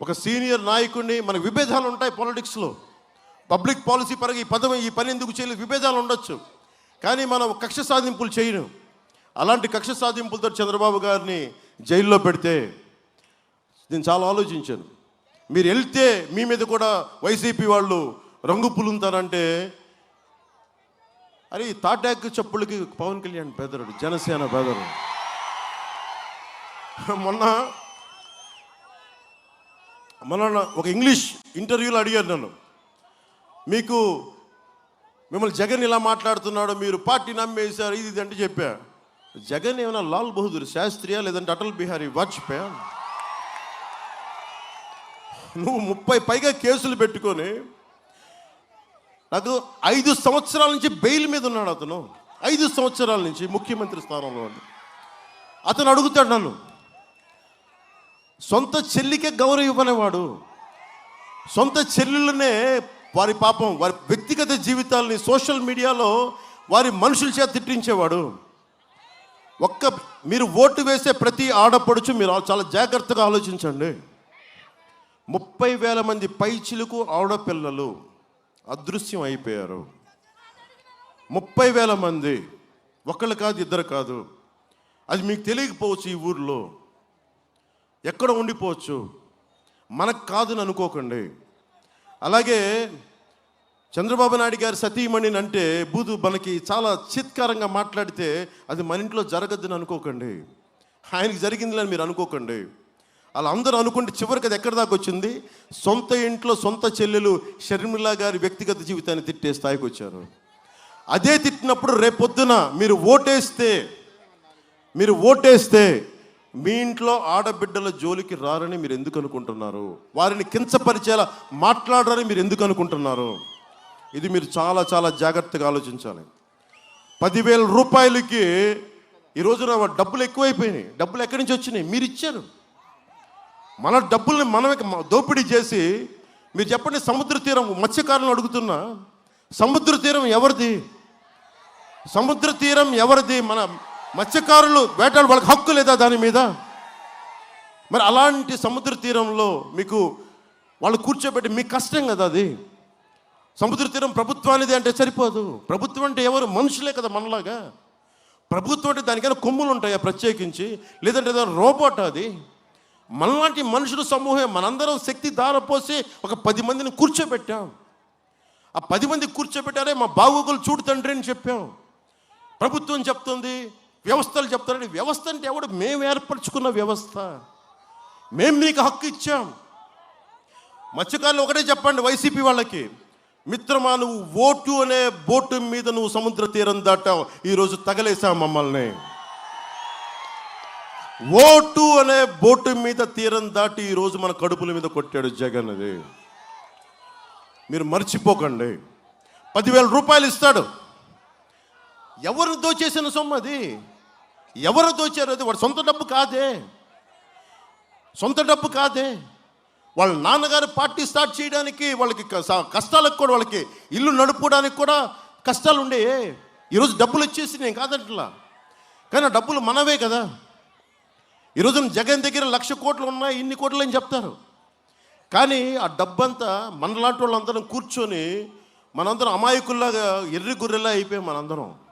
ఒక సీనియర్ నాయకుడిని మన విభేదాలు ఉంటాయి పాలిటిక్స్లో పబ్లిక్ పాలసీ పరంగా ఈ పదవి ఈ పని ఎందుకు చేయలేదు? విభేదాలు ఉండొచ్చు. కానీ మనం కక్ష సాధింపులు చేయను. అలాంటి కక్ష సాధింపులతో చంద్రబాబు గారిని జైల్లో పెడితే నేను చాలా ఆలోచించాను. మీరు వెళ్తే మీ మీద కూడా వైసీపీ వాళ్ళు రంగు పులుంతారంటే అరే తాటాక్ చెప్పులకి పవన్ కళ్యాణ్ పేదరుడు జనసేన పేదరుడు మొన్న మొన్న ఒక ఇంగ్లీష్ ఇంటర్వ్యూలో అడిగారు నన్ను. మీకు మిమ్మల్ని జగన్ ఇలా మాట్లాడుతున్నాడు మీరు పార్టీ నమ్మేశారు ఇది ఇది అంటే చెప్పా. జగన్ ఏమైనా లాల్ బహదూర్ శాస్త్రియా లేదంటే అటల్ బిహారీ వాజ్పేయా? నువ్వు ముప్పై పైగా కేసులు పెట్టుకొని నాకు ఐదు సంవత్సరాల నుంచి బెయిల్ మీద ఉన్నాడు అతను. ఐదు సంవత్సరాల నుంచి ముఖ్యమంత్రి స్థానంలో ఉంది అతను అడుగుతాడు నన్ను సొంత చెల్లికే గౌరవం ఇవ్వనేవాడు సొంత చెల్లెళ్ళనే వారి పాపం వారి వ్యక్తిగత జీవితాలని సోషల్ మీడియాలో వారి మనుషుల చేత తిట్టించేవాడు. ఒక్క మీరు ఓటు వేసే ప్రతి ఆడపడుచు మీరు చాలా జాగ్రత్తగా ఆలోచించండి. ముప్పై వేల మంది పైచిలకు ఆడపిల్లలు అదృశ్యం అయిపోయారు. ముప్పై వేల మంది ఒకళ్ళు కాదు ఇద్దరు కాదు. అది మీకు తెలియకపోవచ్చు ఈ ఊర్లో. ఎక్కడ ఉండిపోవచ్చు? మనకు కాదని అనుకోకండి. అలాగే చంద్రబాబు నాయుడు గారి సతీమణిని అంటే బూదు మనకి చాలా చిత్కారంగా మాట్లాడితే అది మన ఇంట్లో జరగద్దని అనుకోకండి. ఆయనకి జరిగిందని మీరు అనుకోకండి. అలా అందరూ అనుకుంటే చివరికి అది ఎక్కడి దాకా వచ్చింది? సొంత ఇంట్లో సొంత చెల్లెలు షర్మిలా గారి వ్యక్తిగత జీవితాన్ని తిట్టే స్థాయికి వచ్చారు. అదే తిట్టినప్పుడు రేపొద్దున మీరు ఓటేస్తే మీరు ఓటేస్తే మీ ఇంట్లో ఆడబిడ్డల జోలికి రారని మీరు ఎందుకు అనుకుంటున్నారు? వారిని కించపరిచేలా మాట్లాడరని మీరు ఎందుకు అనుకుంటున్నారు? ఇది మీరు చాలా చాలా జాగ్రత్తగా ఆలోచించాలి. పదివేల రూపాయలకి ఈ రోజున డబ్బులు ఎక్కువైపోయినాయి. డబ్బులు ఎక్కడి నుంచి వచ్చినాయి? మీరు ఇచ్చారు. మన డబ్బుల్ని మనమే దోపిడీ చేసి మీరు చెప్పండి సముద్ర తీరం మత్స్యకారులను అడుగుతున్నా. సముద్ర తీరం ఎవరిది? సముద్ర తీరం ఎవరిది? మన మత్స్యకారులు వేటాడు వాళ్ళకి హక్కు లేదా దాని మీద? మరి అలాంటి సముద్ర తీరంలో మీకు వాళ్ళు కూర్చోబెట్టి మీకు కష్టం కదా అది? సముద్ర తీరం ప్రభుత్వానిది అంటే సరిపోదు. ప్రభుత్వం అంటే ఎవరు? మనుషులే కదా మనలాగా. ప్రభుత్వం అంటే దానికైనా కొమ్ములు ఉంటాయా ప్రత్యేకించి? లేదంటే ఏదో రోబోట్ అది? మనలాంటి మనుషుల సమూహం మనందరం శక్తి దారపోసి ఒక పది మందిని కూర్చోబెట్టాం. ఆ పది మంది కూర్చోబెట్టారే మా బాగోగులు చూడు తండ్రి అని చెప్పాం. ప్రభుత్వం చెప్తుంది వ్యవస్థలు చెప్తారండి. వ్యవస్థ అంటే ఎవడు? మేము ఏర్పరచుకున్న వ్యవస్థ. మేము నీకు హక్కు ఇచ్చాం. మత్స్యకారులు ఒకటే చెప్పండి వైసీపీ వాళ్ళకి మిత్రమా నువ్వు ఓటు అనే బోటు మీద నువ్వు సముద్ర తీరం దాటావు. ఈరోజు తగలేసావు మమ్మల్ని. ఓటు అనే బోటు మీద తీరం దాటి ఈరోజు మన కడుపుల మీద కొట్టాడు జగన్ అది. మీరు మర్చిపోకండి. పదివేల రూపాయలు ఇస్తాడు. ఎవరు దోచేసిన సొమ్ము అది? ఎవరు దోచారు అది? వాడు సొంత డబ్బు కాదే. సొంత డబ్బు కాదే. వాళ్ళ నాన్నగారు పార్టీ స్టార్ట్ చేయడానికి వాళ్ళకి క- కష్టాలకు కూడా వాళ్ళకి ఇల్లు నడుపుకోవడానికి కూడా కష్టాలు ఉండే ఈరోజు డబ్బులు వచ్చేసి నేను కాదంటలా. కానీ ఆ డబ్బులు మనవే కదా. ఈరోజు జగన్ దగ్గర లక్ష కోట్లు ఉన్నాయి ఇన్ని కోట్లు అని చెప్తారు. కానీ ఆ డబ్బంతా మనలాంటి వాళ్ళందరం కూర్చొని మనందరం అమాయకుల్లాగా ఎర్రి గుర్రెలా అయిపోయాం మనందరం.